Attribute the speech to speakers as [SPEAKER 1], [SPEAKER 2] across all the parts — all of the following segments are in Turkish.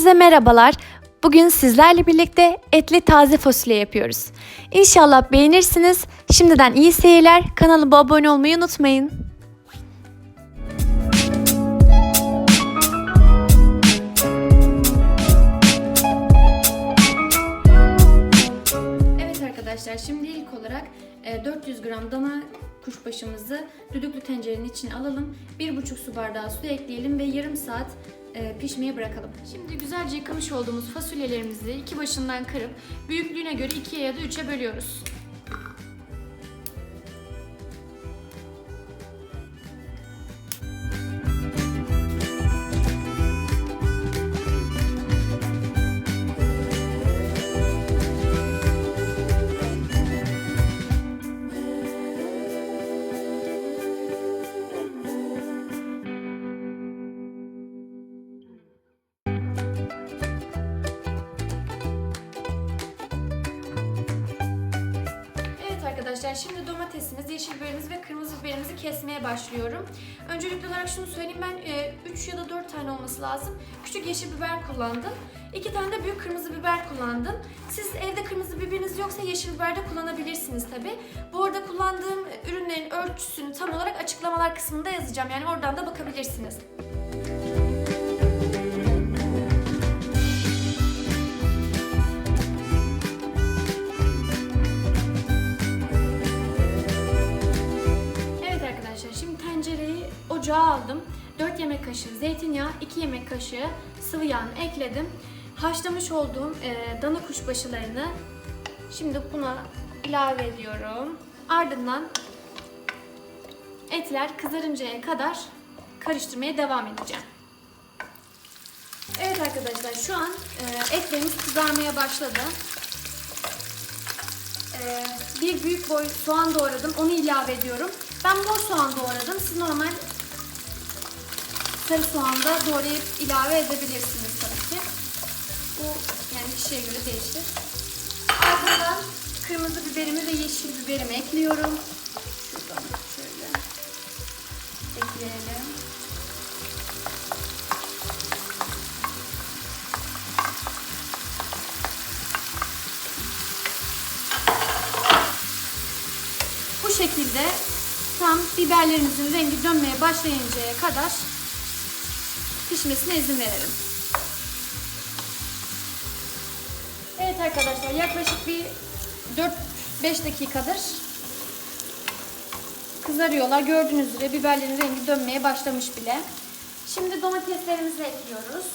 [SPEAKER 1] Hepinize merhabalar. Bugün sizlerle birlikte etli taze fasulye yapıyoruz. İnşallah beğenirsiniz. Şimdiden iyi seyirler. Kanalıma abone olmayı unutmayın. Evet arkadaşlar şimdi ilk olarak e, 400 gram dana kuşbaşımızı düdüklü tencerenin içine alalım. 1,5 su bardağı su ekleyelim ve yarım saat e, pişmeye bırakalım. Şimdi güzelce yıkamış olduğumuz fasulyelerimizi iki başından kırıp büyüklüğüne göre 2'ye ya da 3'e bölüyoruz. Arkadaşlar şimdi domatesimiz, yeşil biberimiz ve kırmızı biberimizi kesmeye başlıyorum. Öncelikli olarak şunu söyleyeyim ben 3 ya da 4 tane olması lazım. Küçük yeşil biber kullandım. 2 tane de büyük kırmızı biber kullandım. Siz evde kırmızı biberiniz yoksa yeşil biber de kullanabilirsiniz tabi. Bu arada kullandığım ürünlerin ölçüsünü tam olarak açıklamalar kısmında yazacağım. Yani oradan da bakabilirsiniz. Ocağa aldım. 4 yemek kaşığı zeytinyağı, 2 yemek kaşığı sıvı yağını ekledim. Haşlamış olduğum e, dana kuşbaşılarını şimdi buna ilave ediyorum. Ardından etler kızarıncaya kadar karıştırmaya devam edeceğim. Evet arkadaşlar şu an e, etlerimiz kızarmaya başladı. Ee, bir büyük boy soğan doğradım. Onu ilave ediyorum. Ben mor soğan doğradım. Siz normal sarı soğan da doğrayıp ilave edebilirsiniz tabii ki. Bu yani kişiye göre değişir. Ardından kırmızı biberimi ve yeşil biberimi ekliyorum. Şuradan şöyle ekleyelim. Bu şekilde tam biberlerimizin rengi dönmeye başlayıncaya kadar pişmesine izin verelim. Evet arkadaşlar yaklaşık bir 4-5 dakikadır kızarıyorlar. Gördüğünüz üzere biberlerin rengi dönmeye başlamış bile. Şimdi domateslerimizi ekliyoruz.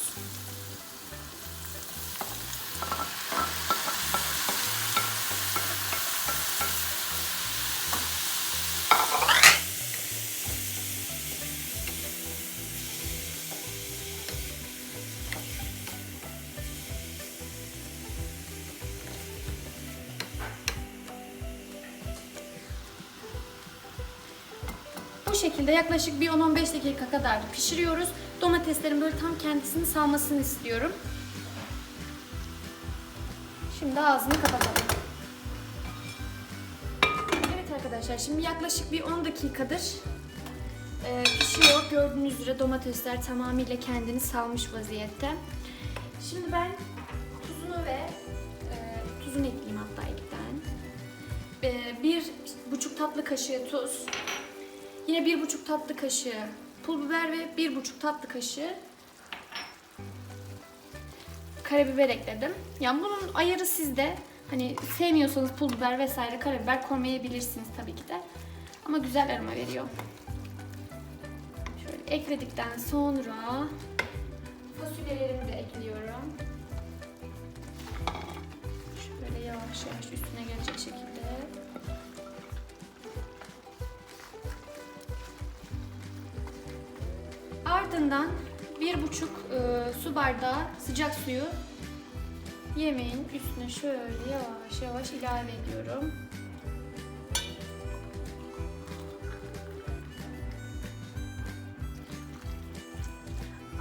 [SPEAKER 1] Şekilde yaklaşık bir 10-15 dakika kadar pişiriyoruz. Domateslerin böyle tam kendisini salmasını istiyorum. Şimdi ağzını kapatalım. Evet arkadaşlar şimdi yaklaşık bir 10 dakikadır e, pişiyor. Gördüğünüz üzere domatesler tamamıyla kendini salmış vaziyette. Şimdi ben tuzunu ve e, tuzunu ekleyeyim hatta ilkten. E, bir buçuk tatlı kaşığı tuz, Yine bir buçuk tatlı kaşığı pul biber ve bir buçuk tatlı kaşığı karabiber ekledim. Yani bunun ayarı sizde. Hani sevmiyorsanız pul biber vesaire karabiber koymayabilirsiniz tabii ki de. Ama güzel aroma veriyor. Şöyle ekledikten sonra fasulyelerimi de ekliyorum. Şöyle yavaş yavaş Ardından bir buçuk e, su bardağı sıcak suyu yemeğin üstüne şöyle yavaş yavaş ilave ediyorum.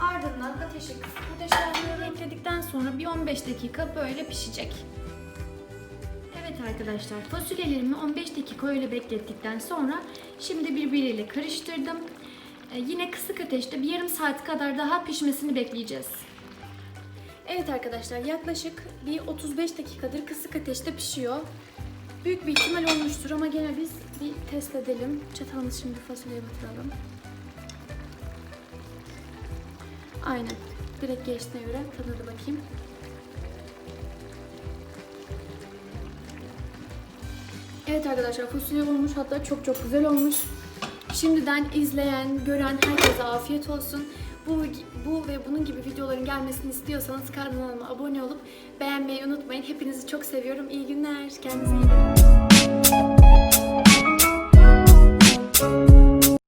[SPEAKER 1] Ardından ateşi kısıp ateşlenmeyi ekledikten sonra bir 15 dakika böyle pişecek. Evet arkadaşlar fasulyelerimi 15 dakika öyle beklettikten sonra şimdi birbiriyle karıştırdım. Ee, yine kısık ateşte bir yarım saat kadar daha pişmesini bekleyeceğiz. Evet arkadaşlar yaklaşık bir 35 dakikadır kısık ateşte pişiyor. Büyük bir ihtimal olmuştur ama gene biz bir test edelim. Çatalımızı şimdi fasulyeye batıralım. Aynen. Direkt geçtiğine göre tadına bakayım. Evet arkadaşlar fasulye olmuş hatta çok çok güzel olmuş. Şimdiden izleyen, gören herkese afiyet olsun. Bu, bu ve bunun gibi videoların gelmesini istiyorsanız kanalıma abone olup beğenmeyi unutmayın. Hepinizi çok seviyorum. İyi günler. Kendinize iyi bakın.